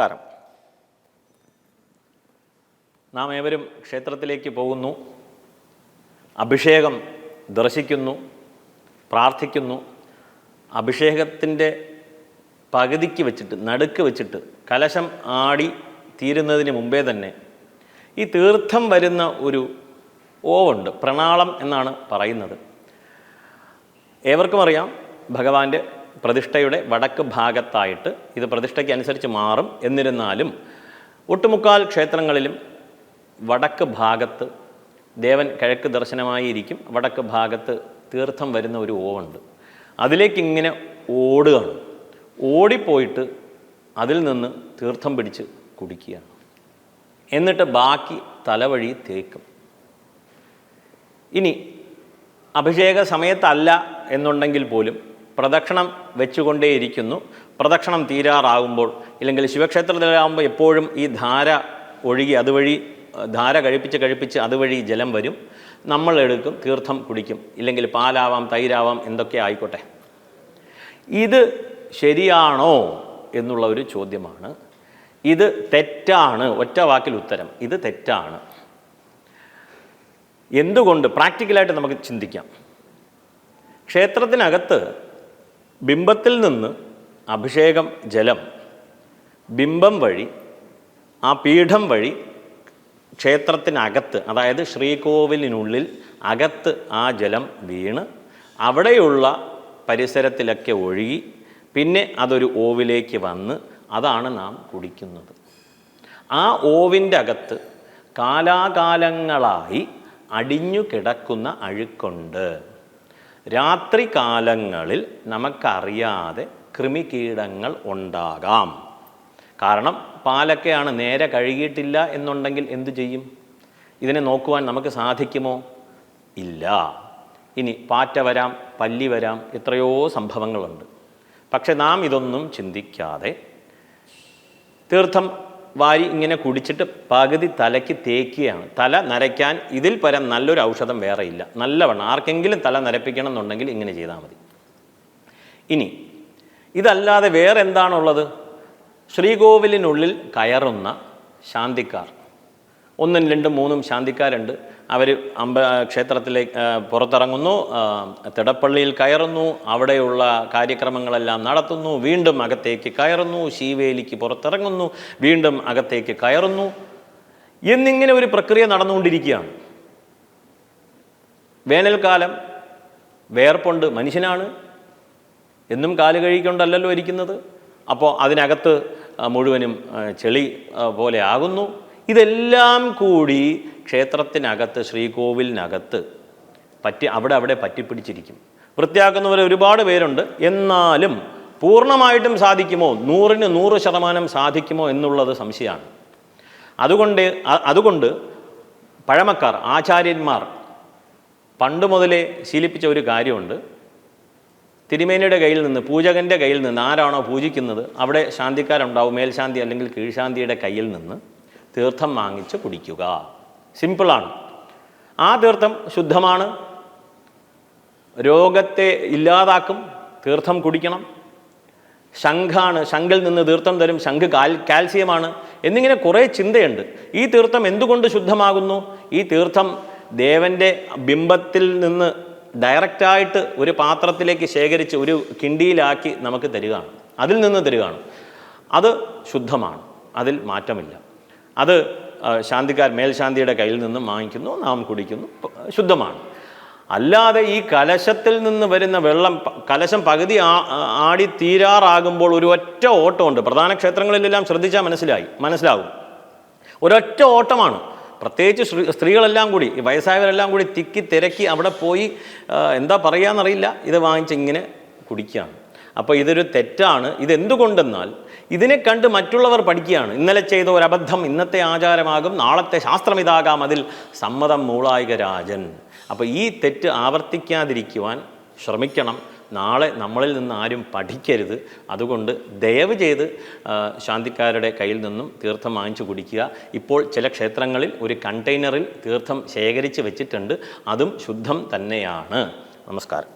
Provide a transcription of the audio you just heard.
നമസ്കാരം. നാം ഏവരും ക്ഷേത്രത്തിലേക്ക് പോകുന്നു. അഭിഷേകം ദർശിക്കുന്നു. പ്രാർത്ഥിക്കുന്നു. അഭിഷേകത്തിന്റെ പകുതിക്ക് വെച്ചിട്ട് നടുക്ക് വെച്ചിട്ട് കലശം ആടി തീരുന്നതിന് മുമ്പേ തന്നെ ഈ തീർത്ഥം വരുന്ന ഒരു ഓവുണ്ട്. പ്രണാളം എന്നാണ് പറയുന്നത്. ഏവർക്കും അറിയാം ഭഗവാന്റെ പ്രതിഷ്ഠയുടെ വടക്ക് ഭാഗത്തായിട്ട് ഇത് പ്രതിഷ്ഠയ്ക്ക് അനുസരിച്ച് മാറും. എന്നിരുന്നാലും ഒട്ടുമുക്കാൽ ക്ഷേത്രങ്ങളിലും വടക്ക് ഭാഗത്ത് ദേവൻ കിഴക്ക് ദർശനമായിരിക്കും. വടക്ക് ഭാഗത്ത് തീർത്ഥം വരുന്ന ഒരു ഓവുണ്ട് അതിലേക്ക് ഇങ്ങനെ ഓടുകയാണ്. ഓടിപ്പോയിട്ട് അതിൽ നിന്ന് തീർത്ഥം പിടിച്ച് കുടിക്കുകയാണ്. എന്നിട്ട് ബാക്കി തലവഴി തേക്കും. ഇനി അഭിഷേക സമയത്തല്ല എന്നുണ്ടെങ്കിൽ പോലും പ്രദക്ഷിണം വെച്ചുകൊണ്ടേയിരിക്കുന്നു. പ്രദക്ഷിണം തീരാറാകുമ്പോൾ ഇല്ലെങ്കിൽ ശിവക്ഷേത്രത്തിലാകുമ്പോൾ എപ്പോഴും ഈ ധാര ഒഴുകി അതുവഴി ധാര കഴിപ്പിച്ച് കഴിപ്പിച്ച് അതുവഴി ജലം വരും. നമ്മൾ എടുക്കും തീർത്ഥം കുടിക്കും. ഇല്ലെങ്കിൽ പാലാവാം തൈരാവാം എന്തൊക്കെ ആയിക്കോട്ടെ. ഇത് ശരിയാണോ എന്നുള്ള ഒരു ചോദ്യമാണ്. ഇത് തെറ്റാണ്. ഒറ്റ വാക്കിൽ ഉത്തരം. ഇത് തെറ്റാണ്. എന്തുകൊണ്ട്? പ്രാക്ടിക്കലായിട്ട് നമുക്ക് ചിന്തിക്കാം. ക്ഷേത്രത്തിനകത്ത് ബിംബത്തിൽ നിന്ന് അഭിഷേകം ജലം ബിംബം വഴി ആ പീഠം വഴി ക്ഷേത്രത്തിനകത്ത് അതായത് ശ്രീകോവിലിനുള്ളിൽ അകത്ത് ആ ജലം വീണ് അവിടെയുള്ള പരിസരത്തിലൊക്കെ ഒഴുകി പിന്നെ അതൊരു ഓവിലേക്ക് വന്ന് അതാണ് നാം കുടിക്കുന്നത്. ആ ഓവിന്റെ അകത്ത് കാലാകാലങ്ങളായി അടിഞ്ഞു കിടക്കുന്ന അഴുക്കുണ്ട്. രാത്രി കാലങ്ങളിൽ നമുക്കറിയാതെ കൃമികീടങ്ങൾ ഉണ്ടാകാം. കാരണം പാലൊക്കെയാണ് നേരെ കഴുകിയിട്ടില്ല എന്നുണ്ടെങ്കിൽ എന്തു ചെയ്യും? ഇതിനെ നോക്കുവാൻ നമുക്ക് സാധിക്കുമോ? ഇല്ല. ഇനി പാറ്റ വരാം പല്ലി വരാം എത്രയോ സംഭവങ്ങളുണ്ട്. പക്ഷെ നാം ഇതൊന്നും ചിന്തിക്കാതെ തീർത്ഥം വാരി ഇങ്ങനെ കുടിച്ചിട്ട് പകുതി തലയ്ക്ക് തേക്കുകയാണ്. തല നരയ്ക്കാൻ ഇതിൽ പരം നല്ലൊരു ഔഷധം വേറെ ഇല്ല. നല്ലവണ്ണം. ആർക്കെങ്കിലും തല നരപ്പിക്കണം എന്നുണ്ടെങ്കിൽ ഇങ്ങനെ ചെയ്താൽ മതി. ഇനി ഇതല്ലാതെ വേറെ എന്താണുള്ളത് ശ്രീകോവിലിനുള്ളിൽ കയറുന്ന ശാന്തിക്കാർ. ഒന്നും രണ്ടും മൂന്നും ശാന്തിക്കാരുണ്ട്. അവർ അമ്പ ക്ഷേത്രത്തിലേക്ക് പുറത്തിറങ്ങുന്നു തിടപ്പള്ളിയിൽ കയറുന്നു അവിടെയുള്ള കാര്യക്രമങ്ങളെല്ലാം നടത്തുന്നു വീണ്ടും അകത്തേക്ക് കയറുന്നു ശീവേലിക്ക് പുറത്തിറങ്ങുന്നു വീണ്ടും അകത്തേക്ക് കയറുന്നു. എന്നിങ്ങനെ ഒരു പ്രക്രിയ നടന്നുകൊണ്ടിരിക്കുകയാണ്. വേനൽക്കാലം വേർപ്പുണ്ട് മനുഷ്യനാണ്. എന്നും കാൽ കഴിക്കൊണ്ടല്ലല്ലോ ഇരിക്കുന്നത്. അപ്പോൾ അതിനകത്ത് മുഴുവനും ചെളി പോലെ ആകുന്നു. ഇതെല്ലാം കൂടി ക്ഷേത്രത്തിനകത്ത് ശ്രീകോവിലിനകത്ത് പറ്റി അവിടെ അവിടെ പറ്റിപ്പിടിച്ചിരിക്കും. വൃത്തിയാക്കുന്നവർ ഒരുപാട് പേരുണ്ട്. എന്നാലും പൂർണമായിട്ടും സാധിക്കുമോ? നൂറിന് നൂറ് ശതമാനം സാധിക്കുമോ എന്നുള്ളത് സംശയമാണ്. അതുകൊണ്ട് അതുകൊണ്ട് പഴമക്കാർ ആചാര്യന്മാർ പണ്ട് മുതലേ ശീലിപ്പിച്ച ഒരു കാര്യമുണ്ട്. തിരുമേനിയുടെ കയ്യിൽ നിന്ന് പൂജകന്റെ കയ്യിൽ നിന്ന് ആരാണോ പൂജിക്കുന്നത് അവിടെ ശാന്തിക്കാരുണ്ടാവും മേൽശാന്തി അല്ലെങ്കിൽ കീഴ്ശാന്തിയുടെ കയ്യിൽ നിന്ന്. തീർത്ഥം വാങ്ങിച്ച് കുടിക്കുക. സിമ്പിളാണ്. ആ തീർത്ഥം ശുദ്ധമാണ്. രോഗത്തെ ഇല്ലാതാക്കും. തീർത്ഥം കുടിക്കണം. ശംഖാണ് ശംഖിൽ നിന്ന് തീർത്ഥം തരും. ശംഖ് കാൽ കാൽസ്യമാണ്. എന്നിങ്ങനെ കുറേ ചിന്തയുണ്ട്. ഈ തീർത്ഥം എന്തുകൊണ്ട് ശുദ്ധമാകുന്നു? ഈ തീർത്ഥം ദേവന്റെ ബിംബത്തിൽ നിന്ന് ഡയറക്റ്റായിട്ട് ഒരു പാത്രത്തിലേക്ക് ശേഖരിച്ച് ഒരു കിണ്ടിയിലാക്കി നമുക്ക് തരികയാണ്. അതിൽ നിന്ന് തരികയാണ്. അത് ശുദ്ധമാണ്. അതിൽ മാറ്റമില്ല. അത് ശാന്തിക്കാർ മേൽശാന്തിയുടെ കയ്യിൽ നിന്നും വാങ്ങിക്കുന്നു നാം കുടിക്കുന്നു ശുദ്ധമാണ്. അല്ലാതെ ഈ കലശത്തിൽ നിന്ന് വരുന്ന വെള്ളം കലശം പകുതി ആടി തീരാറാകുമ്പോൾ ഒരു ഒറ്റ ഓട്ടമുണ്ട്. പ്രധാന ക്ഷേത്രങ്ങളിലെല്ലാം ശ്രദ്ധിച്ചാൽ മനസ്സിലായി മനസ്സിലാകും ഒരൊറ്റ ഓട്ടമാണ്. പ്രത്യേകിച്ച് സ്ത്രീ സ്ത്രീകളെല്ലാം കൂടി വയസ്സായവരെല്ലാം കൂടി തിക്കി തിരക്കി അവിടെ പോയി എന്താ എന്താ പറയുകയെന്നറിയില്ല ഇത് വാങ്ങിച്ച് ഇങ്ങനെ കുടിക്കുകയാണ്. അപ്പോൾ ഇതൊരു തെറ്റാണ്. ഇതെന്തുകൊണ്ടെന്നാൽ ഇതിനെ കണ്ട് മറ്റുള്ളവർ പഠിക്കുകയാണ്. ഇന്നലെ ചെയ്ത ഒരു അബദ്ധം ഇന്നത്തെ ആചാരമാകും നാളത്തെ ശാസ്ത്രം ഇതാകാം അതിൽ സമ്മതം മൂളായിക രാജൻ. അപ്പോൾ ഈ തെറ്റ് ആവർത്തിക്കാതിരിക്കുവാൻ ശ്രമിക്കണം. നാളെ നമ്മളിൽ നിന്ന് ആരും പഠിക്കരുത്. അതുകൊണ്ട് ദയവ് ചെയ്ത് ശാന്തിക്കാരുടെ കയ്യിൽ നിന്നും തീർത്ഥം വാങ്ങിച്ചു കുടിക്കുക. ഇപ്പോൾ ചില ക്ഷേത്രങ്ങളിൽ ഒരു കണ്ടെയ്നറിൽ തീർത്ഥം ശേഖരിച്ച് വെച്ചിട്ടുണ്ട്. അതും ശുദ്ധം തന്നെയാണ്. നമസ്കാരം.